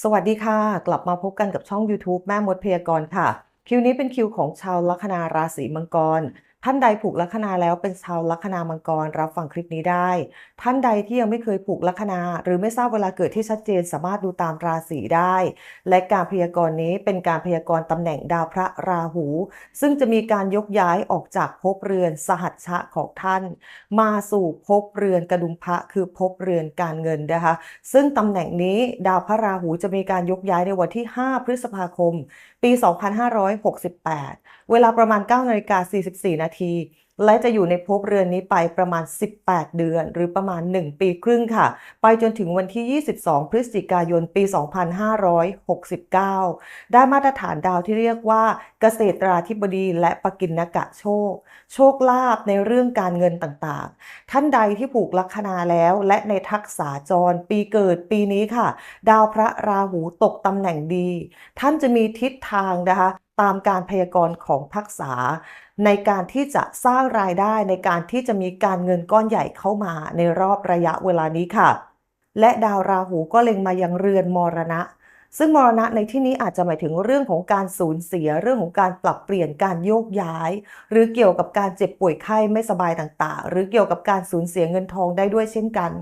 สวัสดีค่ะ กลับมาพบกันกับช่อง YouTube แม่มดพยากรณ์ค่ะ คิวนี้เป็นคิวของชาวลัคนาราศีมังกร ท่านใดผูกลัคนาแล้วเป็นชาวลัคนามังกรรับฟังคลิปนี้ได้ ท่านใดที่ยังไม่เคยผูกลัคนา หรือไม่ทราบเวลาเกิดที่ชัดเจนสามารถดูตามราศีได้ และการพยากรณ์นี้เป็นการพยากรณ์ตำแหน่งดาวพระราหู ซึ่งจะมีการยกย้ายออกจากภพเรือนสหัชชะของท่าน มาสู่ภพเรือนกระดุมพระคือภพเรือนการเงินนะคะ ซึ่งตำแหน่งนี้ดาวพระราหูจะมีการยกย้ายในวันที่ 5 พฤษภาคม ปี 2568 เวลาประมาณ9นาฬิกา44 นาที และจะอยู่ในภพเรือนนี้ไปประมาณ 18 เดือน หรือประมาณ 1 ปีครึ่งค่ะ ไปจนถึงวันที่ 22 พฤศจิกายนปี 2569 ได้มาตรฐานดาวที่เรียกว่าเกษตราธิบดีและปกินกะโชค โชคลาภในเรื่องการเงินต่างๆ ท่านใดที่ผูกลัคนาแล้วและในทักษาจรปีเกิดปีนี้ค่ะ ดาวพระราหูตกตำแหน่งดี ท่านจะมีทิศทางนะคะตามการพยากรณ์ของทักษะ ในการที่จะสร้างรายได้ในการที่จะมีการเงินก้อนใหญ่เข้ามาในรอบระยะเวลานี้ค่ะ และดาวราหูก็เล็งมายังเรือนมรณะ ซึ่งมรณะในที่นี้อาจจะหมายถึงเรื่องของการสูญเสียเรื่องของการปรับเปลี่ยนการโยกย้าย หรือเกี่ยวกับการเจ็บป่วยไข้ไม่สบายต่างๆ หรือเกี่ยวกับการสูญเสียเงินทองได้ด้วยเช่นกัน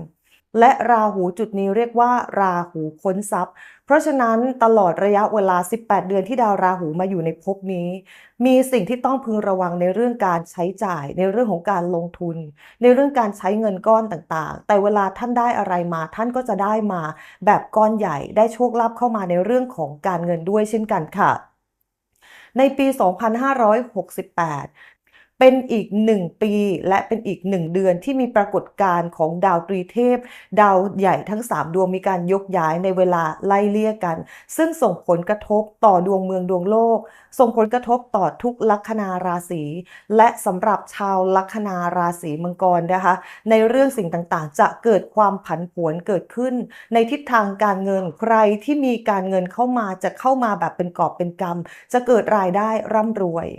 และราหูจุดนี้เรียกว่าราหูค้นทรัพย์ เพราะฉะนั้นตลอดระยะเวลา 18 เดือนที่ดาวราหูมาอยู่ในภพนี้ มีสิ่งที่ต้องพึงระวังในเรื่องการใช้จ่าย ในเรื่องของการลงทุน ในเรื่องการใช้เงินก้อนต่างๆ แต่เวลาท่านได้อะไรมา ท่านก็จะได้มาแบบก้อนใหญ่ได้โชคลาภเข้ามาในเรื่องของการเงินด้วยเช่นกันค่ะในปี 2568 เป็นอีกหนึ่งปีและเป็นอีกหนึ่งเดือนที่มีปรากฏการณ์ของดาวตรีเทพ ดาวใหญ่ทั้ง 3 ดวงมีการยกย้ายในเวลาไล่เลี่ยกัน ซึ่งส่งผลกระทบต่อดวงเมืองดวงโลก ส่งผลกระทบต่อทุกลัคนาราศีและสำหรับชาวลัคนาราศีมังกรนะคะ ในเรื่องสิ่งต่างๆ จะเกิดความผันผวนเกิดขึ้น ในทิศทางการเงินใครที่มีการเงินเข้ามาจะเข้ามาแบบเป็นกอบเป็นกำจะเกิดรายได้ร่ำรวย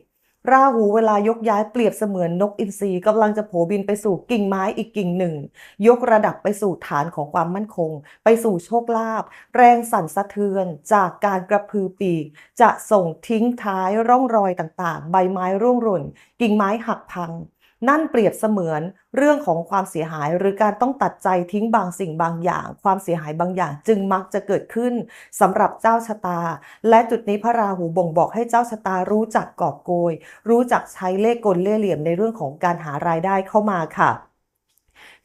ราหูเวลายกย้ายเปรียบเสมือนนกอินทรีกำลังจะโผบินไปสู่กิ่งไม้อีกกิ่งหนึ่ง ยกระดับไปสู่ฐานของความมั่นคง ไปสู่โชคลาภแรงสั่นสะเทือนจากการกระพือปีก จะส่งทิ้งท้ายร่องรอยต่างๆ ใบไม้ร่วงหล่น กิ่งไม้หักพัง นั่นเปรียบเสมือนเรื่องของความเสียหายหรือการต้องตัดใจทิ้งบางสิ่งบางอย่าง ความเสียหายบางอย่างจึงมักจะเกิดขึ้นสำหรับเจ้าชะตา และจุดนี้พระราหูบ่งบอกให้เจ้าชะตารู้จักกอบโกย รู้จักใช้เล่ห์กลเล่ห์เหลี่ยมในเรื่องของการหารายได้เข้ามาค่ะ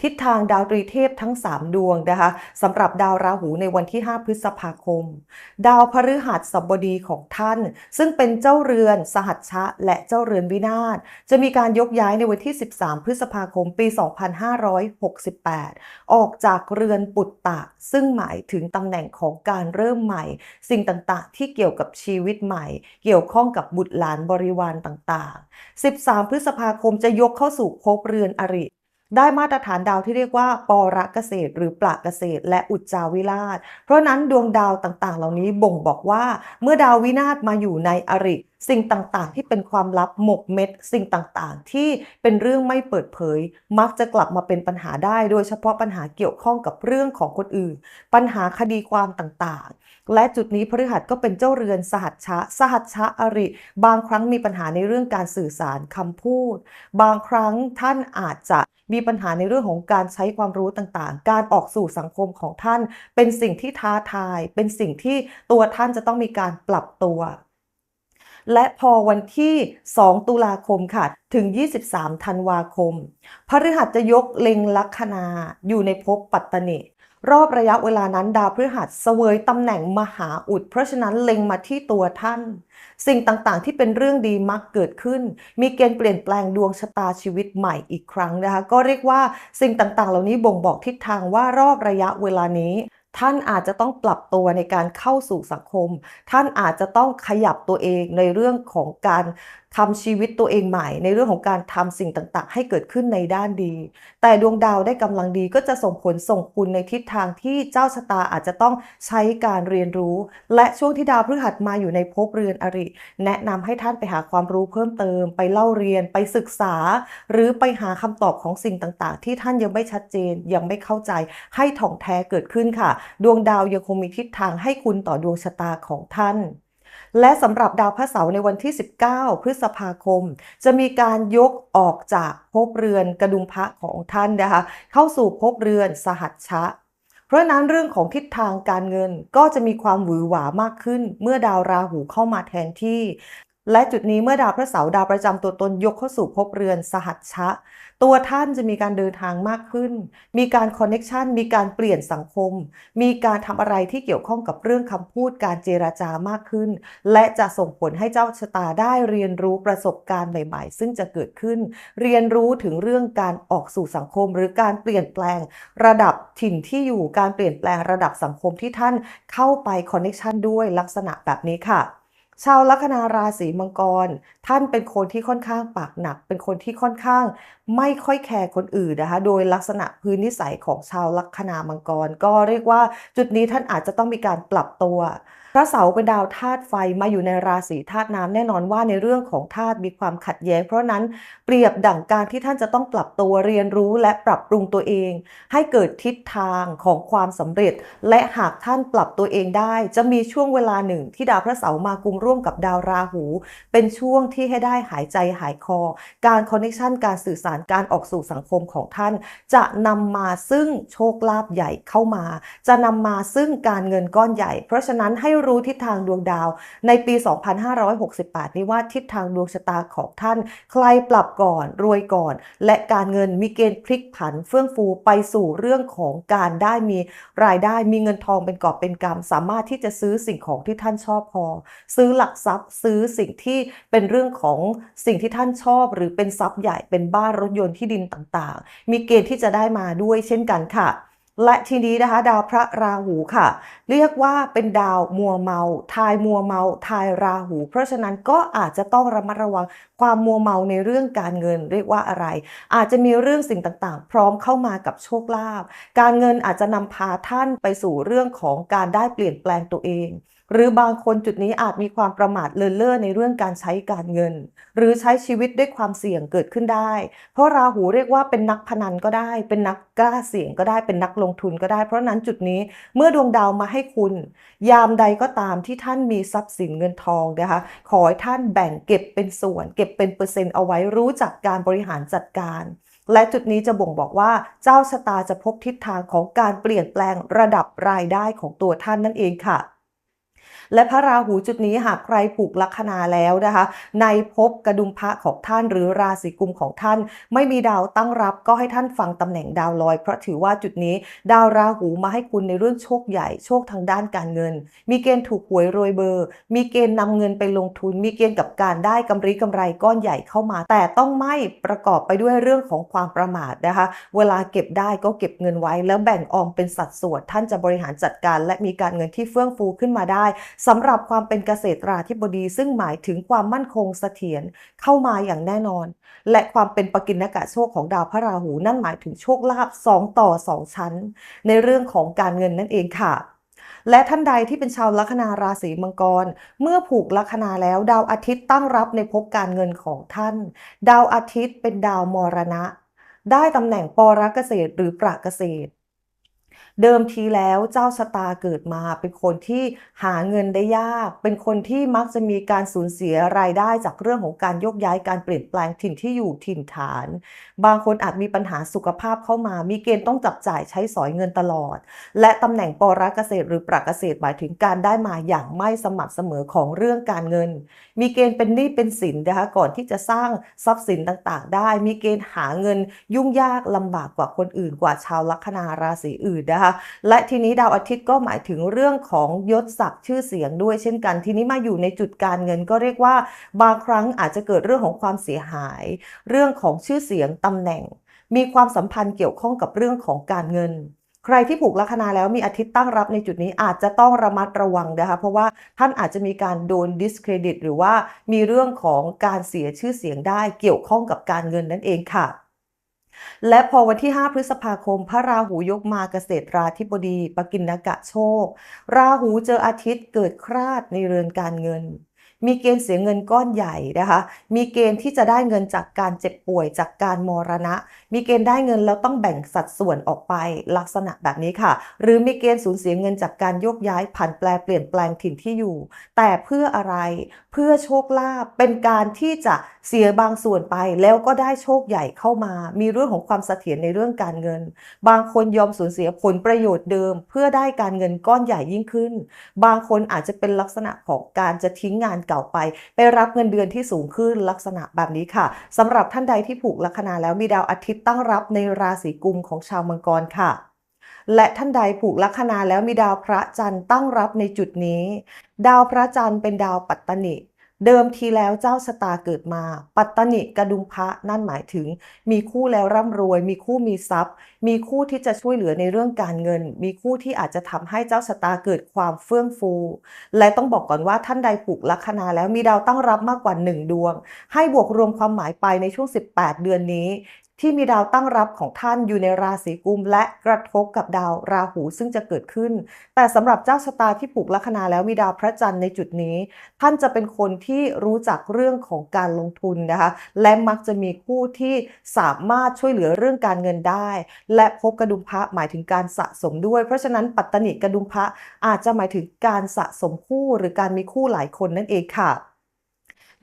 ทิศทางดาวตรีเทพทั้ง 3 ดวงนะคะสำหรับดาวราหูในวันที่ 5 พฤษภาคม ดาวพฤหัสบดีของท่าน ซึ่งเป็นเจ้าเรือน สหัชชะ และเจ้าเรือนวินาศจะมีการยกย้ายในวันที่ 13 พฤษภาคมปี 2568 ออกจากเรือนปุตตะ ซึ่งหมายถึงตำแหน่งของการเริ่มใหม่ สิ่งต่างๆ ที่เกี่ยวกับชีวิตใหม่ เกี่ยวข้องกับบุตรหลานบริวารต่างๆ 13 พฤษภาคมจะยกเข้าสู่ภพเรือนอริ ได้มาตรฐานดาวที่เรียกว่าปรเกษตร หรือปรกเกษตร และอุจจาวิราช เพราะนั้นดวงดาวต่างๆ เหล่านี้บ่งบอกว่า เมื่อดาววินาศมาอยู่ในอริ สิ่งต่างๆ ที่เป็นความลับหมกเม็ด สิ่งต่างๆ ที่เป็นเรื่องไม่เปิดเผย มักจะกลับมาเป็นปัญหาได้ โดยเฉพาะปัญหาเกี่ยวข้องกับเรื่องของคนอื่น ปัญหาคดีความต่างๆ และจุดนี้พฤหัสก็เป็นเจ้าเรือนสหัชชะ สหัชชะอริ บางครั้งมีปัญหาในเรื่องการสื่อสารคำพูด บางครั้งท่านอาจจะมีปัญหาในเรื่องของการใช้ความรู้ต่างๆ การออกสู่สังคมของท่าน เป็นสิ่งที่ท้าทาย เป็นสิ่งที่ตัวท่านจะต้องมีการปรับตัว และพอวันที่ 2 ตุลาคมค่ะ ถึง 23 ธันวาคม พฤหัสจะยกเล็งลัคนาอยู่ในภพปัตตนิ รอบระยะเวลานั้นดาวพฤหัสเสวยตำแหน่งมหาอุด เพราะฉะนั้นเล็งมาที่ตัวท่าน สิ่งต่างๆที่เป็นเรื่องดีมักเกิดขึ้น มีเกณฑ์เปลี่ยนแปลงดวงชะตาชีวิตใหม่อีกครั้งนะคะ ก็เรียกว่าสิ่งต่างๆ เหล่านี้บ่งบอกทิศทางว่ารอบระยะเวลานี้ ท่านอาจจะต้องปรับตัวในการเข้าสู่สังคม ท่านอาจจะต้องขยับตัวเองในเรื่องของการทำชีวิตตัวเองใหม่ ในเรื่องของการทำสิ่งต่างๆ ให้เกิดขึ้นในด้านดี แต่ดวงดาวได้กำลังดีก็จะส่งผลส่งคุณในทิศทางที่เจ้าชะตาอาจจะต้องใช้การเรียนรู้ และช่วงที่ดาวพฤหัสมาอยู่ในภพเรือนอริ แนะนำให้ท่านไปหาความรู้เพิ่มเติม ไปเล่าเรียนไปศึกษา หรือไปหาคำตอบของสิ่งต่างๆ ที่ท่านยังไม่ชัดเจนยังไม่เข้าใจ ให้ถ่องแท้เกิดขึ้นค่ะ ดวงดาวยังคงมีทิศทางให้คุณต่อดวงชะตาของท่าน และสำหรับดาวพระเสาร์ในวันที่ 19 พฤษภาคม จะมีการยกออกจากภพเรือนกระดุมพระของท่านนะคะ เข้าสู่ภพเรือนสหัชชะ เพราะฉะนั้นเรื่องของทิศทางการเงินก็จะมีความหวือหวามากขึ้น เมื่อดาวราหูเข้ามาแทนที่ และจุดนี้เมื่อดาวพระเสาร์ดาวประจำตัวตนยกเข้าสู่ภพเรือนสหัชชะ ตัวท่านจะมีการเดินทางมากขึ้น มีการคอนเน็ชันมีการเปลี่ยนสังคม มีการทำอะไรที่เกี่ยวข้องกับเรื่องคำพูดการเจราจามากขึ้น และจะส่งผลให้เจ้าชะตาได้เรียนรู้ประสบการณ์ใหม่ ๆ ซึ่งจะเกิดขึ้น เรียนรู้ถึงเรื่องการออกสู่สังคม หรือการเปลี่ยนแปลง ระดับถิ่นที่อยู่การเปลี่ยนแปลงระดับสังคมที่ท่านเข้าไปคอนเน็ชันด้วยลักษณะแบบนี้ค่ะ ชาวลัคนาราศีมังกร ท่านเป็นคนที่ค่อนข้างปากหนัก เป็นคนที่ค่อนข้างไม่ค่อยแคร์คนอื่นนะคะ โดยลักษณะพื้นนิสัยของชาวลัคนามังกร ก็เรียกว่าจุดนี้ท่านอาจจะต้องมีการปรับตัว ระเสาร์เป็นดาวธาตุไฟมาอยู่ในราศีธาตุน้ำแน่นอนว่าในเรื่องของธาตุมีความขัดแย้ง เพราะนั้นเปรียบดั่งการที่ท่านจะต้องปรับตัวเรียนรู้และปรับปรุงตัวเอง ให้เกิดทิศทางของความสำเร็จ และหากท่านปรับตัวเองได้ จะมีช่วงเวลาหนึ่งที่ดาวพระเสาร์มากุมร่วมกับดาวราหู เป็นช่วงที่ให้ได้หายใจหายคอ การคอนเนคชันการสื่อสารการออกสู่สังคมของท่าน จะนำมาซึ่งโชคลาภใหญ่เข้ามา จะนำมาซึ่งการเงินก้อนใหญ่ เพราะฉะนั้นให้รู้ทิศทางดวงดาว ในปี 2568 นี้ว่าทิศทางดวงชะตาของท่าน ใครปรับก่อนรวยก่อน และการเงินมีเกณฑ์พลิกผันเฟื่องฟูไปสู่เรื่องของการได้มีรายได้มีเงินทองเป็นกอบเป็นกำสามารถที่จะซื้อสิ่งของที่ท่านชอบพอ ซื้อหลักทรัพย์ซื้อสิ่งที่เป็นเรื่องของสิ่งที่ท่านชอบ หรือเป็นทรัพย์ใหญ่เป็นบ้านรถยนต์ที่ดินต่างๆ มีเกณฑ์ที่จะได้มาด้วยเช่นกันค่ะ และทีนี้นะคะ ดาวพระราหูค่ะ เรียกว่าเป็นดาวมัวเมา ทายมัวเมา ทายราหู เพราะฉะนั้นก็อาจจะต้องระมัดระวังความมัวเมาในเรื่องการเงินเรียกว่าอะไร อาจจะมีเรื่องสิ่งต่างๆ พร้อมเข้ามากับโชคลาภการเงินอาจจะนำพาท่านไปสู่เรื่องของการได้เปลี่ยนแปลงตัวเอง หรือบางคนจุดนี้อาจมีความประมาทเลินเล่อในเรื่องการใช้การเงิน หรือใช้ชีวิตด้วยความเสี่ยงเกิดขึ้นได้ เพราะราหูเรียกว่าเป็นนักพนันก็ได้ เป็นนักกล้าเสี่ยงก็ได้เป็นนักลงทุนก็ได้ เพราะนั้นจุดนี้เมื่อดวงดาวมาให้คุณ ยามใดก็ตามที่ท่านมีทรัพย์สินเงินทองนะคะขอให้ท่านแบ่งเก็บเป็นส่วน เก็บเป็นเปอร์เซ็นต์เอาไว้รู้จักการบริหารจัดการและจุดนี้จะบ่งบอกว่าเจ้าชะตาจะพบทิศทางของการเปลี่ยนแปลงระดับรายได้ของตัวท่านนั่นเองค่ะ และพระราหูจุดนี้หากใครผูกลัคนาแล้วนะคะ ในภพกระดุมพระของท่านหรือราศีกุมของท่าน ไม่มีดาวตั้งรับก็ให้ท่านฟังตำแหน่งดาวลอย เพราะถือว่าจุดนี้ ดาวราหูมาให้คุณในเรื่องโชคใหญ่โชคทางด้านการเงิน มีเกณฑ์ถูกหวยรวยเบอร์ มีเกณฑ์นำเงินไปลงทุน มีเกณฑ์กับการได้กำไรกำไรก้อนใหญ่เข้ามา แต่ต้องไม่ประกอบไปด้วยเรื่องของความประมาทนะคะ เวลาเก็บได้ก็เก็บเงินไว้ แล้วแบ่งออมเป็นสัดส่วนท่านจะบริหารจัดการ และมีการเงินที่เฟื่องฟูขึ้นมาได้สำหรับความเป็นเกษตราธิบดี ซึ่งหมายถึงความมั่นคงเสถียรเข้ามาอย่างแน่นอน และความเป็นปกินกะโชคของดาวพระราหู นั่นหมายถึงโชคลาภ2ต่อ 2 ชั้น ในเรื่องของการเงินนั่นเองค่ะและท่านใดที่เป็นชาวลัคนาราศีมังกร เมื่อผูกลัคนาแล้ว ดาวอาทิตย์ตั้งรับในภพการเงินของท่าน ดาวอาทิตย์เป็นดาวมรณะ ได้ตำแหน่งปรเกษตรหรือประเกษตร เดิมทีแล้วเจ้าชะตาเกิดมาเป็นคนที่หาเงินได้ยาก เป็นคนที่มักจะมีการสูญเสียรายได้จากเรื่องของการยกย้ายการเปลี่ยนแปลงถิ่นที่อยู่ถิ่นฐาน บางคนอาจมีปัญหาสุขภาพเข้ามา มีเกณฑ์ต้องจับจ่ายใช้สอยเงินตลอด และตำแหน่งปรเกษตรหรือประเกษตรหมายถึงการได้มาอย่างไม่สม่ำเสมอของเรื่องการเงิน มีเกณฑ์เป็นหนี้เป็นสินนะคะก่อนที่จะสร้างทรัพย์สินต่างๆ ได้ มีเกณฑ์หาเงินยุ่งยากลำบากกว่าคนอื่นกว่าชาวลัคนาราศีอื่นนะคะและทีนี้ดาวอาทิตย์ก็หมายถึงเรื่องของยศศักดิ์ชื่อเสียงด้วยเช่นกัน ทีนี้มาอยู่ในจุดการเงินก็เรียกว่า บางครั้งอาจจะเกิดเรื่องของความเสียหาย เรื่องของชื่อเสียงตำแหน่ง มีความสัมพันธ์เกี่ยวข้องกับเรื่องของการเงิน ใครที่ผูกลัคนาแล้วมีอาทิตย์ตั้งรับในจุดนี้อาจจะต้องระมัดระวังนะคะ เพราะว่าท่านอาจจะมีการโดน discredit หรือว่ามีเรื่องของการเสียชื่อเสียงได้เกี่ยวข้องกับการเงินนั่นเองค่ะและพอวันที่ 5 พฤษภาคม พระราหูยกมาเกษตราธิบดี ปกินกะโชค ราหูเจออาทิตย์เกิดคราดในเรือนการเงิน มีเกณฑ์เสียเงินก้อนใหญ่นะคะ มีเกณฑ์ที่จะได้เงินจากการเจ็บป่วยจากการมรณะ มีเกณฑ์ได้เงินแล้วต้องแบ่งสัดส่วนออกไปลักษณะแบบนี้ค่ะ หรือมีเกณฑ์สูญเสียเงินจากการโยกย้ายผันแปลเปลี่ยนแปลงถิ่นที่อยู่ แต่เพื่ออะไรเพื่อโชคลาภเป็นการที่จะเสียบางส่วนไปแล้วก็ได้โชคใหญ่เข้ามา มีเรื่องของความเสถียรในเรื่องการเงิน บางคนยอมสูญเสียผลประโยชน์เดิม เพื่อได้การเงินก้อนใหญ่ยิ่งขึ้น บางคนอาจจะเป็นลักษณะของการจะทิ้งงานเก่าไป ไปรับเงินเดือนที่สูงขึ้นลักษณะแบบนี้ค่ะสำหรับท่านใดที่ผูกลัคนาแล้วมีดาวอาทิตย์ตั้งรับในราศีกุมของชาวมังกรค่ะ และท่านใดผูกลัคนาแล้วมีดาวพระจันทร์ตั้งรับในจุดนี้ ดาวพระจันทร์เป็นดาวปัตตนิ เดิมทีแล้วเจ้าชะตาเกิดมา ปัตตนิกระดุมพระนั่นหมายถึง มีคู่แล้วร่ำรวย มีคู่มีทรัพย์ มีคู่ที่จะช่วยเหลือในเรื่องการเงิน มีคู่ที่อาจจะทำให้เจ้าชะตาเกิดความเฟื่องฟู และต้องบอกก่อนว่าท่านใดผูกลัคนาแล้วมีดาวตั้งรับมากกว่า 1 ดวง ให้บวกรวมความหมายไปในช่วง 18 เดือนนี้ ที่มีดาวตั้งรับของท่านอยู่ในราศีกุม และกระทบกับดาวราหูซึ่งจะเกิดขึ้น แต่สำหรับเจ้าชะตาที่ผูกลัคนาแล้วมีดาวพระจันทร์ในจุดนี้ ท่านจะเป็นคนที่รู้จักเรื่องของการลงทุนนะคะ และมักจะมีคู่ที่สามารถช่วยเหลือเรื่องการเงินได้ และพบกระดุมพระหมายถึงการสะสมด้วย เพราะฉะนั้นปัตตนิกระดุมพระอาจจะหมายถึงการสะสมคู่หรือการมีคู่หลายคนนั่นเองค่ะ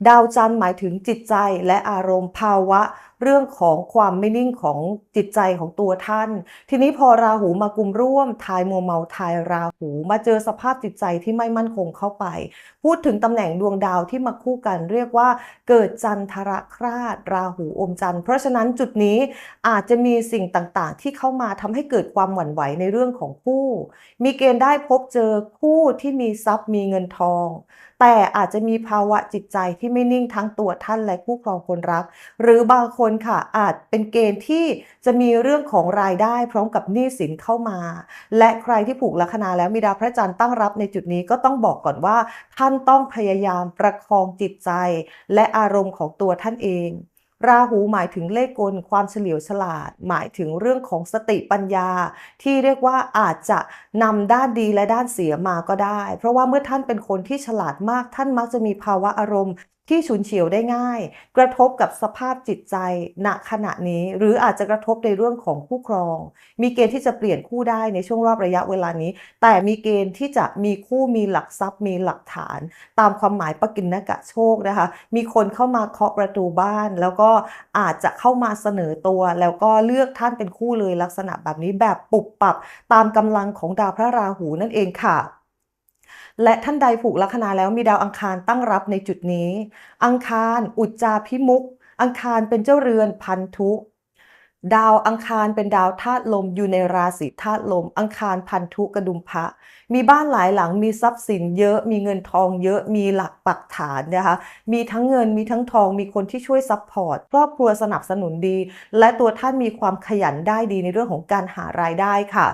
ดาวจันทร์หมายถึงจิตใจและอารมณ์ภาวะ เรื่องของความไม่นิ่งของจิตใจของตัวท่าน ทีนี้พอราหูมากุมร่วมทายมัวเมาทายราหูมาเจอสภาพจิตใจที่ไม่มั่นคงเข้าไป พูดถึงตำแหน่งดวงดาวที่มาคู่กันเรียกว่า เกิดจันทรคราดราหูอมจันทร์เพราะฉะนั้นจุดนี้อาจจะมีสิ่งต่างๆ ที่เข้ามาทำให้เกิดความหวั่นไหวในเรื่องของคู่ มีเกณฑ์ได้พบเจอคู่ที่มีทรัพย์มีเงินทอง แต่อาจจะมีภาวะจิตใจที่ไม่นิ่งทั้งตัวท่านและคู่ครองคนรัก หรือบางคนค่ะอาจเป็นเกณฑ์ที่จะมีเรื่องของรายได้พร้อมกับหนี้สินเข้ามา และใครที่ผูกลัคนาแล้วมีดาวพระจันทร์ตั้งรับในจุดนี้ก็ต้องบอกก่อนว่า ท่านต้องพยายามประคองจิตใจ และอารมณ์ของตัวท่านเองราหูหมายถึงเลขกลความเฉลียวฉลาด หมายถึงเรื่องของสติปัญญา ที่เรียกว่าอาจจะนำด้านดีและด้านเสียมาก็ได้ เพราะว่าเมื่อท่านเป็นคนที่ฉลาดมากท่านมักจะมีภาวะอารมณ์ ที่ฉุนเฉียวได้ง่าย กระทบกับสภาพจิตใจณขณะนี้ หรืออาจจะกระทบในเรื่องของคู่ครอง มีเกณฑ์ที่จะเปลี่ยนคู่ได้ในช่วงรอบระยะเวลานี้ แต่มีเกณฑ์ที่จะมีคู่มีหลักทรัพย์ มีหลักฐาน ตามความหมายปกินนกะโชคนะคะ มีคนเข้ามาเคาะประตูบ้าน แล้วก็อาจจะเข้ามาเสนอตัว แล้วก็เลือกท่านเป็นคู่เลยลักษณะแบบนี้แบบปุบปับตามกำลังของดาวพระราหูนั่นเองค่ะ และท่านใดผูกลัคนาแล้วมีดาวอังคารตั้งรับในจุดนี้ อังคารอุจจาพิมุก อังคารเป็นเจ้าเรือนพันธุ ดาวอังคารเป็นดาวธาตุลมอยู่ในราศีธาตุลม อังคารพันธุกระดุมพระ มีบ้านหลายหลังมีทรัพย์สินเยอะมีเงินทองเยอะมีหลักปักฐานนะคะมีทั้งเงินมีทั้งทองมีคนที่ช่วยซัพพอร์ตครอบครัวสนับสนุนดี และตัวท่านมีความขยันได้ดีในเรื่องของการหารายได้ค่ะ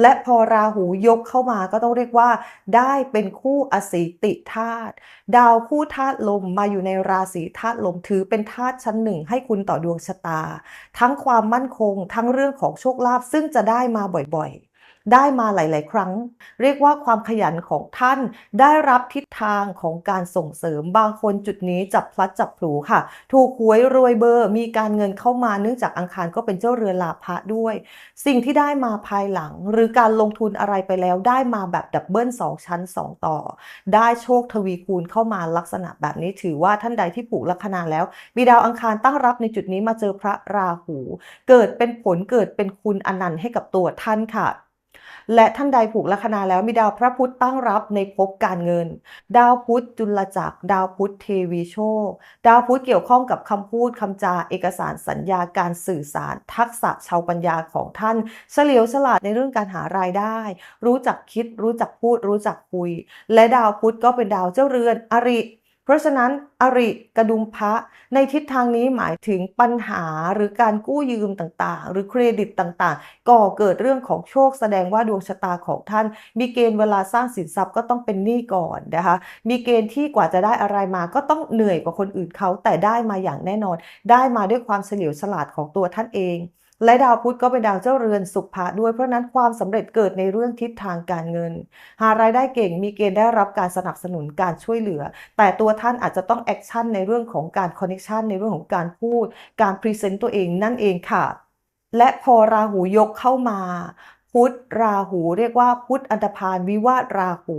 และพอราหูยกเข้ามาก็ต้องเรียกว่า ได้เป็นคู่อสิติธาตุดาวคู่ธาตุลมมาอยู่ในราศีธาตุลมถือเป็นธาตุชั้นหนึ่งให้คุณต่อดวงชะตา ทั้งความมั่นคงทั้งเรื่องของโชคลาภซึ่งจะได้มาบ่อยๆ ได้มาหลาย ๆ ครั้ง เรียกว่าความขยันของท่านได้รับทิศทางของการส่งเสริมบางคนจุดนี้จับพลัดจับผลูค่ะ ถูกหวยรวยเบอร์ มีการเงินเข้ามาเนื่องจากอังคารก็เป็นเจ้าเรือลาภะด้วย สิ่งที่ได้มาภายหลัง หรือการลงทุนอะไรไปแล้วได้มาแบบดับเบิลสองชั้นสองต่อ ได้โชคทวีคูณเข้ามาลักษณะแบบนี้ถือว่าท่านใดที่ปลูกลัคนาแล้วมีดาวอังคารตั้งรับในจุดนี้มาเจอพระราหู เกิดเป็นผลเกิดเป็นคุณอนันต์ให้กับตัวท่านค่ะ และท่านใดผูกลัคนาแล้วมีดาวพระพุธตั้งรับในภพการเงิน ดาวพุธจุลจักร ดาวพุธเทวีโชค ดาวพุธเกี่ยวข้องกับคำพูดคำจาเอกสารสัญญาการสื่อสาร ทักษะชาวปัญญาของท่านเฉลียวฉลาดในเรื่องการหารายได้ รู้จักคิด รู้จักพูด รู้จักคุย และดาวพุธก็เป็นดาวเจ้าเรือนอริ เพราะฉะนั้นอริกระดุมพระในทิศทางนี้หมายถึงปัญหาหรือการกู้ยืมต่างๆ หรือเครดิตต่างๆ ก่อเกิดเรื่องของโชคแสดงว่าดวงชะตาของท่าน มีเกณฑ์เวลาสร้างสินทรัพย์ก็ต้องเป็นหนี้ก่อนนะคะมีเกณฑ์ที่กว่าจะได้อะไรมาก็ต้องเหนื่อยกว่าคนอื่นเขาแต่ได้มาอย่างแน่นอน ได้มาด้วยความเฉลียวฉลาดของตัวท่านเอง และดาวพุธก็เป็นดาวเจ้าเรือนสุภะด้วยเพราะนั้นความสำเร็จเกิดในเรื่องทิศทางการเงิน หารายได้เก่งมีเกณฑ์ได้รับการสนับสนุนการช่วยเหลือ แต่ตัวท่านอาจจะต้องแอคชั่นในเรื่องของการคอนเนคชันในเรื่องของการพูด การพรีเซนต์ตัวเองนั่นเองค่ะ และพอราหูยกเข้ามา พุธราหูเรียกว่าพุธอันธพาลวิวาทราหู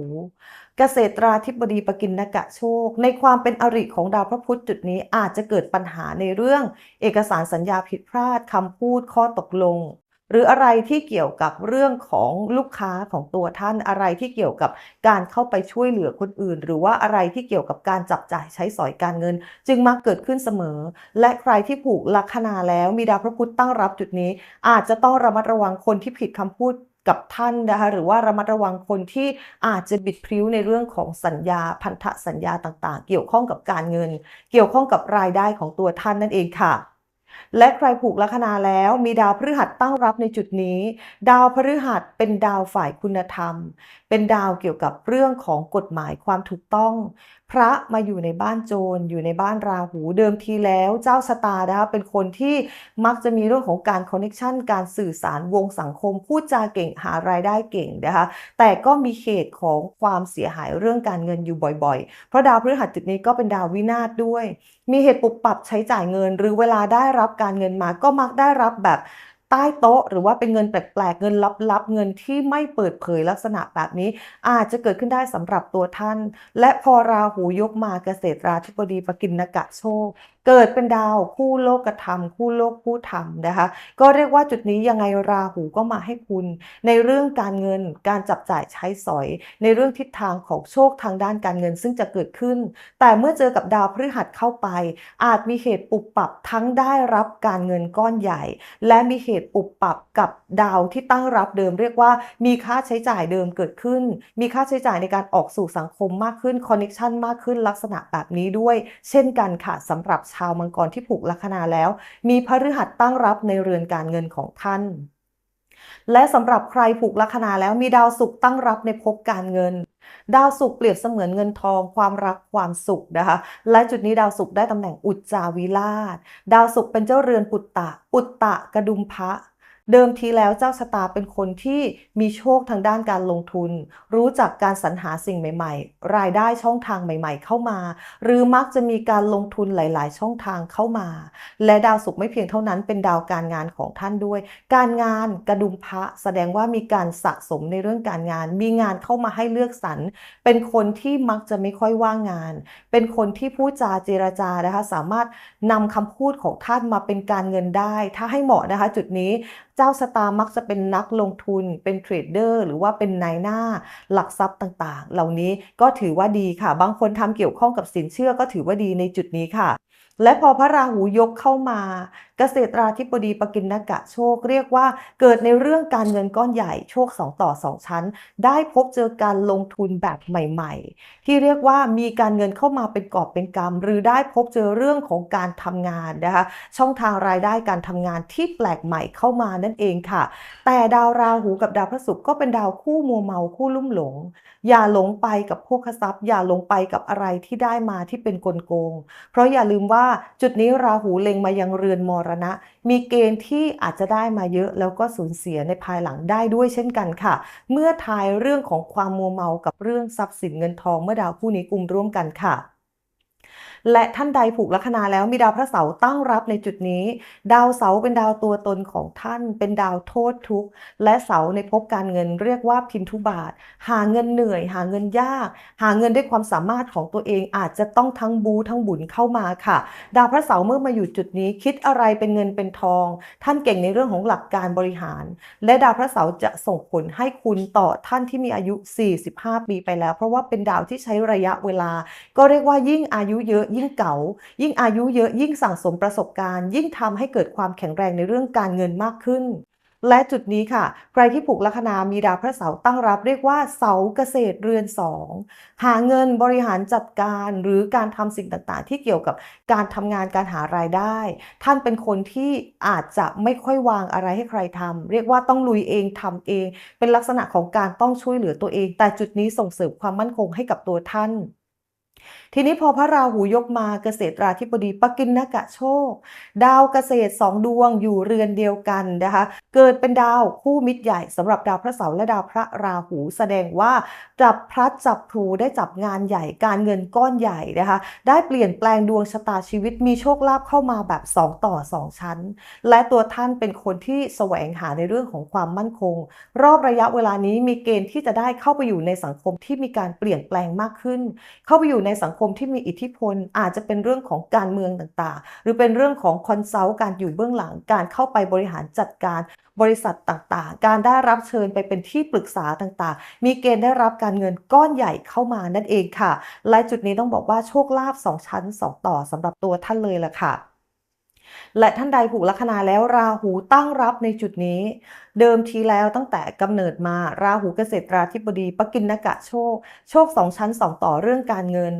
เกษตราธิบดีปกินนกะโชค ในความเป็นอริของดาวพระพุธจุดนี้อาจจะเกิดปัญหาในเรื่อง เอกสารสัญญาผิดพลาดคำพูดข้อตกลง หรืออะไรที่เกี่ยวกับเรื่องของลูกค้าของตัวท่านอะไรที่เกี่ยวกับการเข้าไปช่วยเหลือคนอื่น หรือว่าอะไรที่เกี่ยวกับการจับจ่ายใช้สอยการเงิน จึงมักเกิดขึ้นเสมอ และใครที่ผูกลัคนาแล้วมีดาวพระพุธตั้งรับจุดนี้ อาจจะต้องระมัดระวังคนที่ผิดคำพูด กับท่านนะคะหรือว่าระมัดระวังคนที่อาจจะบิดพริ้วในเรื่องของสัญญาพันธสัญญาต่างๆ เกี่ยวข้องกับการเงิน เกี่ยวข้องกับรายได้ของตัวท่านนั่นเองค่ะและใครผูกลัคนาแล้วมีดาวพฤหัสตั้งรับในจุดนี้ ดาวพฤหัสเป็นดาวฝ่ายคุณธรรม เป็นดาวเกี่ยวกับเรื่องของกฎหมายความถูกต้องพระมาอยู่ในบ้านโจรอยู่ในบ้านราหูเดิมทีแล้วเจ้าชะตานะคะเป็นคนที่มักจะมีเรื่องของการคอนเนคชันการสื่อสารวงสังคม พูดจาเก่งหารายได้เก่งนะคะแต่ก็มีเหตุของความเสียหายเรื่องการเงินอยู่บ่อยๆ เพราะดาวพฤหัสจุดนี้ก็เป็นดาววินาศด้วย มีเหตุปุบปับใช้จ่ายเงิน หรือเวลาได้รับการเงินมาก็มักได้รับแบบ ใต้โต๊ะ หรือว่าเป็นเงินแปลกๆ เงินลับๆ เงินที่ไม่เปิดเผยลักษณะแบบนี้ อาจจะเกิดขึ้นได้สำหรับตัวท่าน และพอราหูยกมาเกษตราธิบดีปกินนกะโชค เกิดเป็นดาวคู่โลกธรรม คู่โลกคู่ธรรมนะคะ ก็เรียกว่าจุดนี้ยังไงราหูก็มาให้คุณ ในเรื่องการเงินการจับจ่ายใช้สอย ในเรื่องทิศทางของโชคทางด้านการเงินซึ่งจะเกิดขึ้น แต่เมื่อเจอกับดาวพฤหัสเข้าไป อาจมีเหตุปุบปับทั้งได้รับการเงินก้อนใหญ่ และมีเหตุปุบปับกับดาวที่ตั้งรับเดิม เรียกว่ามีค่าใช้จ่ายเดิมเกิดขึ้น มีค่าใช้จ่ายในการออกสู่สังคมมากขึ้นคอนเนคชันมากขึ้นลักษณะแบบนี้ด้วย เช่นกันค่ะสำหรับชชาวมังกรที่ผูกลัคนาแล้ว มีพฤหัสตั้งรับในเรือนการเงินของท่าน และสำหรับใครผูกลัคนาแล้วมีดาวศุกร์ตั้งรับในภพการเงิน ดาวศุกร์เปรียบเสมือนเงินทอง ความรักความสุขนะคะ และจุดนี้ดาวศุกร์ได้ตำแหน่งอุจจาวิลาศดาวศุกร์เป็นเจ้าเรือนปุตตะ ปุตตะกระดุมพระ เดิมทีแล้วเจ้าชะตาเป็นคนที่มีโชคทางด้านการลงทุน รู้จักการสรรหาสิ่งใหม่ ๆ รายได้ช่องทางใหม่ ๆ เข้ามา หรือมักจะมีการลงทุนหลาย ๆ ช่องทางเข้ามา และดาวศุกร์ไม่เพียงเท่านั้นเป็นดาวการงานของท่านด้วย การงานกระดุมพระแสดงว่ามีการสะสมในเรื่องการงาน มีงานเข้ามาให้เลือกสรรเป็นคนที่มักจะไม่ค่อยว่างงาน เป็นคนที่พูดจาเจรจานะคะสามารถนำคำพูดของท่านมาเป็นการเงินได้ ถ้าให้เหมาะนะคะ จุดนี้เจ้าสตาร์มักจะเป็นนักลงทุน เป็นเทรดเดอร์หรือว่าเป็นนายหน้าหลักทรัพย์ต่างๆ เหล่านี้ก็ถือว่าดีค่ะ บางคนทำเกี่ยวข้องกับสินเชื่อก็ถือว่าดีในจุดนี้ค่ะ และพอพระราหูยกเข้ามา เกษตราธิบดีปกินนกะโชคเรียกว่าเกิดในเรื่องการเงินก้อนใหญ่โชค 2 ต่อ 2 ชั้น ได้พบเจอการลงทุนแบบใหม่ๆ ที่เรียกว่ามีการเงินเข้ามาเป็นกอบเป็นกำหรือได้พบเจอเรื่องของการทำงานนะคะช่องทางรายได้การทำงานที่แปลกใหม่เข้ามานั่นเองค่ะ แต่ดาวราหูกับดาวพระศุกร์ก็เป็นดาวคู่มัวเมาคู่ลุ่มหลง อย่าหลงไปกับพวกทรัพย์ อย่าหลงไปกับอะไรที่ได้มาที่เป็นกลโกง เพราะอย่าลืมว่าจุดนี้ราหูเล็งมายังเรือนมรณะ มีเกณฑ์ที่อาจจะได้มาเยอะแล้วก็สูญเสียในภายหลังได้ด้วยเช่นกันค่ะ เมื่อทายเรื่องของความมัวเมากับเรื่องทรัพย์สินเงินทองเมื่อดาวคู่นี้กลุ่มร่วมกันค่ะ และท่านใดผูกลัคนาแล้วมีดาวพระเสาร์ตั้งรับในจุดนี้ ดาวเสาร์เป็นดาวตัวตนของท่าน เป็นดาวโทษทุกข์ และเสาในภพการเงินเรียกว่าพินทุบาท หาเงินเหนื่อย หาเงินยาก หาเงินด้วยความสามารถของตัวเองอาจจะต้องทั้งบูทั้งบุญเข้ามาค่ะ ดาวพระเสาร์เมื่อมาอยู่จุดนี้คิดอะไรเป็นเงินเป็นทอง ท่านเก่งในเรื่องของหลักการบริหาร และดาวพระเสาร์จะส่งผลให้คุณต่อท่านที่มีอายุ 45 ปีไปแล้ว เพราะว่าเป็นดาวที่ใช้ระยะเวลา ก็เรียกว่ายิ่งอายุเยอะยิ่งเก่า ยิ่งอายุเยอะยิ่งสั่งสมประสบการณ์ ยิ่งทำให้เกิดความแข็งแรงในเรื่องการเงินมากขึ้น และจุดนี้ค่ะ ใครที่ผูกลัคนามีดาวพระเสาตั้งรับเรียกว่าเสาเกษตรเรือนสองหาเงินบริหารจัดการหรือการทำสิ่งต่างๆ ที่เกี่ยวกับการทำงานการหารายได้ ท่านเป็นคนที่อาจจะไม่ค่อยวางอะไรให้ใครทำเรียกว่าต้องลุยเองทำเอง เป็นลักษณะของการต้องช่วยเหลือตัวเอง แต่จุดนี้ส่งเสริมความมั่นคงให้กับตัวท่านทีนี้พอพระราหูยกมาเกษตราธิบดีปกินนกะโชค ดาวเกษตรสองดวงอยู่เรือนเดียวกันนะคะ เกิดเป็นดาวคู่มิตรใหญ่สำหรับดาวพระเสาร์และดาวพระราหูแสดงว่าจับพลัดจับพลูได้จับงานใหญ่การเงินก้อนใหญ่นะคะ ได้เปลี่ยนแปลงดวงชะตาชีวิตมีโชคลาภเข้ามาแบบ 2 ต่อ 2 ชั้น และตัวท่านเป็นคนที่แสวงหาในเรื่องของความมั่นคง รอบระยะเวลานี้มีเกณฑ์ที่จะได้เข้าไปอยู่ในสังคมที่มีการเปลี่ยนแปลงมากขึ้น เข้าไปอยู่ในสังคมที่มีอิทธิพล อาจจะเป็นเรื่องของการเมืองต่างๆ หรือเป็นเรื่องของคอนซัลท์การอยู่เบื้องหลังการเข้าไปบริหารจัดการบริษัทต่างๆ การได้รับเชิญไปเป็นที่ปรึกษาต่างๆ มีเกณฑ์ได้รับการเงินก้อนใหญ่เข้ามานั่นเองค่ะ และจุดนี้ต้องบอกว่าโชคลาภสองชั้นสองต่อสำหรับตัวท่านเลยล่ะค่ะและท่านใดผูกลัคนาแล้วราหูตั้งรับในจุดนี้ เดิมทีแล้วตั้งแต่กำเนิดมาราหูเกษตราธิบดีปกินนกะโชค โชคสองชั้นสองต่อเรื่องการเงิน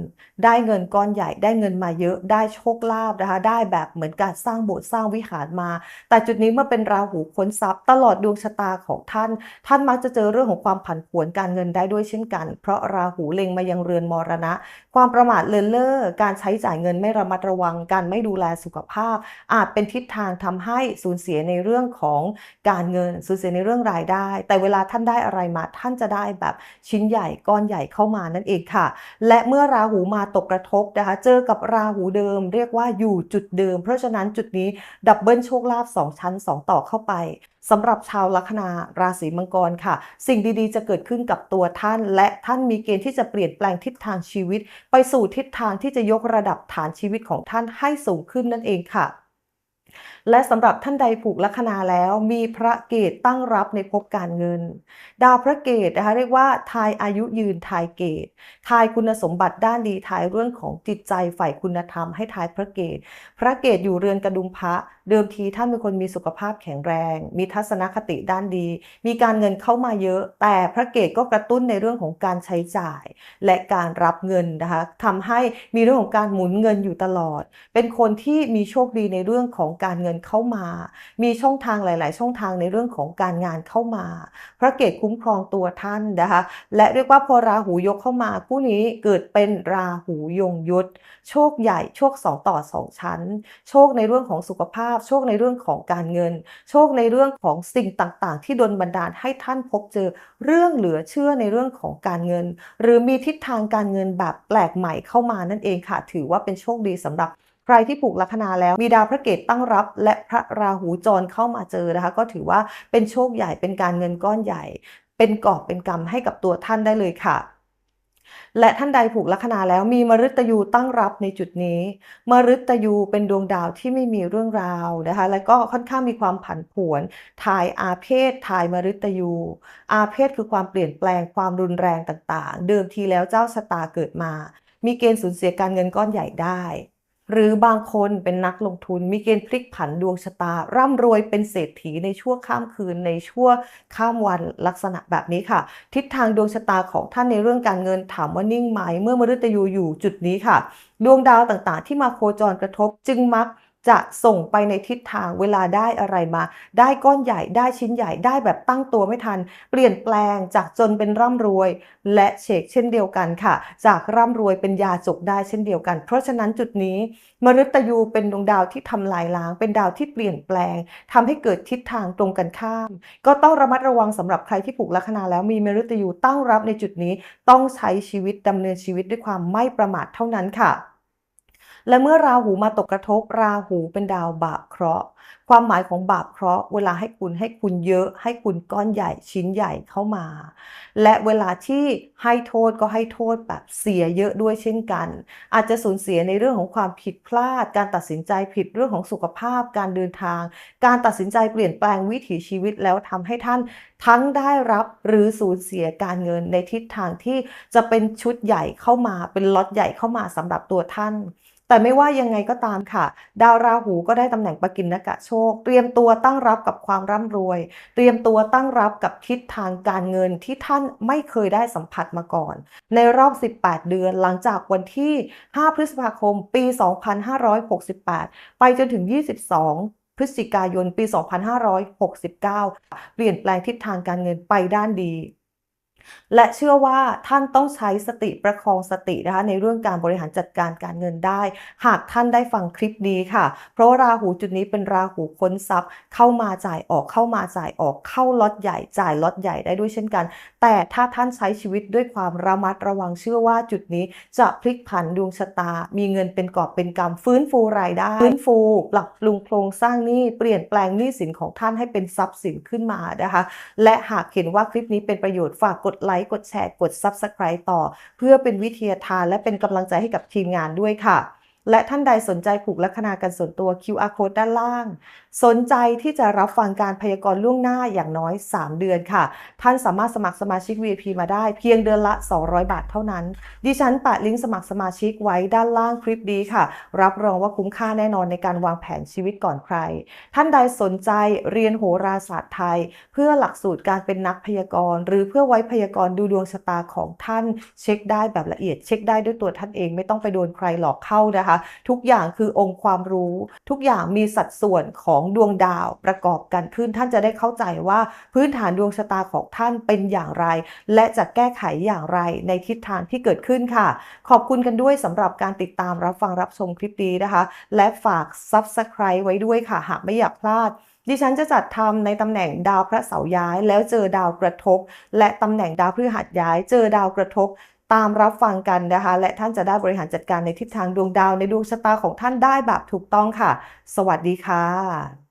ได้เงินก้อนใหญ่ได้เงินมาเยอะได้โชคลาภนะคะได้แบบเหมือนการสร้างโบสถ์สร้างวิหารมา แต่จุดนี้เมื่อเป็นราหูค้นทรัพย์ ตลอดดวงชะตาของท่าน ท่านมักจะเจอเรื่องของความผันผวนการเงินได้ด้วยเช่นกัน เพราะราหูเล็งมายังเรือนมรณะ ความประมาทเลินเล่อการใช้จ่ายเงินไม่ระมัดระวังการไม่ดูแลสุขภาพ อาจเป็นทิศทางทำให้สูญเสียในเรื่องของการเงินสูญเสียในเรื่องรายได้ แต่เวลาท่านได้อะไรมา ท่านจะได้แบบชิ้นใหญ่ก้อนใหญ่เข้ามานั่นเองค่ะ และเมื่อราหูมาตกกระทบนะคะ เจอกับราหูเดิม เรียกว่าอยู่จุดเดิม เพราะฉะนั้นจุดนี้ดับเบิลโชคลาภ2ชั้น 2 ต่อเข้าไปสำหรับชาวลัคนาราศีมังกรค่ะ สิ่งดีๆ จะเกิดขึ้นกับตัวท่าน และท่านมีเกณฑ์ที่จะเปลี่ยนแปลงทิศทางชีวิต ไปสู่ทิศทางที่จะยกระดับฐานชีวิตของท่านให้สูงขึ้นนั่นเองค่ะ และสำหรับท่านใดผูกลัคนาแล้วมีพระเกตตั้งรับในภพการเงิน ดาวพระเกตนะคะเรียกว่าทายอายุยืนทายเกตทายคุณสมบัติด้านดีทายเรื่องของจิตใจฝ่ายคุณธรรมให้ทายพระเกตพระเกตอยู่เรือนกระดุมพระ เดิมทีท่านเป็นคนมีสุขภาพแข็งแรง มีทัศนคติด้านดี มีการเงินเข้ามาเยอะ แต่พระเกตก็กระตุ้นในเรื่องของการใช้จ่าย และการรับเงินนะคะทำให้มีเรื่องของการหมุนเงินอยู่ตลอด เป็นคนที่มีโชคดีในเรื่องของการเงินเข้ามา มีช่องทางหลาย ๆ ช่องทางในเรื่องของการงานเข้ามา พระเกตคุ้มครองตัวท่านนะคะ และเรียกว่าพอราหูยกเข้ามาคู่นี้เกิดเป็นราหูยงยุทธโชคใหญ่โชค2ต่อ2ชั้น โชคในเรื่องของสุขภาพ โชคในเรื่องของการเงิน โชคในเรื่องของสิ่งต่าง ๆ ที่ดลบันดาลให้ท่านพบเจอเรื่องเหลือเชื่อในเรื่องของการเงิน หรือมีทิศทางการเงินแบบแปลกใหม่เข้ามานั่นเองค่ะ ถือว่าเป็นโชคดีสำหรับ ใครที่ปลูกลัคนาแล้ว มีดาวพระเกตตั้งรับ และพระราหูจรเข้ามาเจอนะคะ ก็ถือว่าเป็นโชคใหญ่เป็นการเงินก้อนใหญ่ เป็นกอบเป็นกำให้กับตัวท่านได้เลยค่ะและท่านใดผูกลัคนาแล้วมีมฤตยูตั้งรับในจุดนี้ มฤตยูเป็นดวงดาวที่ไม่มีเรื่องราวนะคะ และก็ค่อนข้างมีความผันผวนทายอาเพศทายมฤตยู อาเพศคือความเปลี่ยนแปลงความรุนแรงต่างๆ เดิมทีแล้วเจ้าชะตาเกิดมา มีเกณฑ์สูญเสียการเงินก้อนใหญ่ได้ หรือบางคนเป็นนักลงทุนมีเกณฑ์พลิกผันดวงชะตา ร่ำรวยเป็นเศรษฐีในชั่วข้ามคืนในชั่วข้ามวันลักษณะแบบนี้ค่ะ ทิศทางดวงชะตาของท่านในเรื่องการเงินถามว่านิ่งไหม เมื่อมฤตยูอยู่จุดนี้ค่ะ ดวงดาวต่างๆ ที่มาโคจรกระทบจึงมัก จะส่งไปในทิศทางเวลาได้อะไรมา ได้ก้อนใหญ่ได้ชิ้นใหญ่ได้แบบตั้งตัวไม่ทัน เปลี่ยนแปลงจากจนเป็นร่ำรวย และเฉกเช่นเดียวกันค่ะ จากร่ำรวยเป็นยาจกได้เช่นเดียวกัน เพราะฉะนั้นจุดนี้ มฤตยูเป็นดวงดาวที่ทำลายล้าง เป็นดาวที่เปลี่ยนแปลงทำให้เกิดทิศทางตรงกันข้าม ก็ต้องระมัดระวังสำหรับใครที่ผูกลัคนาแล้วมีมฤตยูตั้งรับในจุดนี้ต้องใช้ชีวิตดำเนินชีวิตด้วยความไม่ประมาทเท่านั้นค่ะ และเมื่อราหูมาตกกระทบราหูเป็นดาวบาปเคราะห์ ความหมายของบาปเคราะห์ เวลาให้คุณให้คุณเยอะ ให้คุณก้อนใหญ่ชิ้นใหญ่เข้ามา และเวลาที่ให้โทษก็ให้โทษแบบเสียเยอะด้วยเช่นกัน อาจจะสูญเสียในเรื่องของความผิดพลาด การตัดสินใจผิดเรื่องของสุขภาพ การเดินทาง การตัดสินใจเปลี่ยนแปลงวิถีชีวิตแล้วทำให้ท่านทั้งได้รับหรือสูญเสียการเงินในทิศทางที่จะเป็นชุดใหญ่เข้ามาเป็นล็อตใหญ่เข้ามาสำหรับตัวท่าน แต่ไม่ว่ายังไงก็ตามค่ะ ดาวราหูก็ได้ตำแหน่งปกินนกะโชค เตรียมตัวตั้งรับกับความร่ำรวย เตรียมตัวตั้งรับกับทิศทางการเงินที่ท่านไม่เคยได้สัมผัสมาก่อน ในรอบ 18 เดือนหลังจากวันที่ 5 พฤษภาคม ปี 2568 ไปจนถึง 22พฤศจิกายนปี 2569 เปลี่ยนแปลงทิศทางการเงินไปด้านดี และเชื่อว่าท่านต้องใช้สติประคองสตินะคะในเรื่องการบริหารจัดการการเงินได้ หากท่านได้ฟังคลิปนี้ค่ะ เพราะราหูจุดนี้เป็นราหูค้นทรัพย์ เข้ามาจ่ายออกเข้ามาจ่ายออกเข้าล็อตใหญ่จ่ายล็อตใหญ่ได้ด้วยเช่นกัน แต่ถ้าท่านใช้ชีวิตด้วยความระมัดระวังเชื่อว่าจุดนี้จะพลิกผันดวงชะตา มีเงินเป็นกอบเป็นกำฟื้นฟูรายได้ ฟื้นฟูปรับปรุงโครงสร้างหนี้เปลี่ยนแปลงหนี้สินของท่านให้เป็นทรัพย์สินขึ้นมานะคะ และหากเห็นว่าคลิปนี้เป็นประโยชน์ฝากกดไลค์กดแชร์กด Subscribe ต่อ เพื่อเป็นวิทยาทานและเป็นกำลังใจให้กับทีมงานด้วยค่ะ และท่านใดสนใจผูกลัคนากันส่วนตัว QR code ด้านล่าง สนใจที่จะรับฟังการพยากรณ์ล่วงหน้าอย่างน้อย 3 เดือนค่ะ ท่านสามารถสมัครสมาชิก VIP มาได้เพียงเดือนละ 200 บาทเท่านั้น ดิฉันแปะลิงก์สมัครสมาชิกไว้ด้านล่างคลิปนี้ค่ะ รับรองว่าคุ้มค่าแน่นอนในการวางแผนชีวิตก่อนใคร ท่านใดสนใจเรียนโหราศาสตร์ไทย เพื่อหลักสูตรการเป็นนักพยากรณ์ หรือเพื่อไว้พยากรณ์ดูดวงชะตาของท่าน เช็คได้แบบละเอียดเช็คได้ด้วยตัวท่านเองไม่ต้องไปโดนใครหลอกเข้านะคะ ทุกอย่างคือองค์ความรู้ ทุกอย่างมีสัดส่วนของดวงดาวประกอบกันขึ้น ท่านจะได้เข้าใจว่าพื้นฐานดวงชะตาของท่านเป็นอย่างไร และจะแก้ไขอย่างไรในทิศทางที่เกิดขึ้นค่ะ ขอบคุณกันด้วยสำหรับการติดตามรับฟังรับชมคลิปนี้นะคะ และฝาก Subscribe ไว้ด้วยค่ะ หากไม่อยากพลาดดิฉันจะจัดทำในตำแหน่งดาวพระเสาย้าย แล้วเจอดาวกระทบ และตำแหน่งดาวพฤหัสย้าย เจอดาวกระทบ ตามรับฟังกันนะคะ และท่านจะได้บริหารจัดการในทิศทางดวงดาวในดวงชะตาของท่านได้แบบถูกต้องค่ะ สวัสดีค่ะ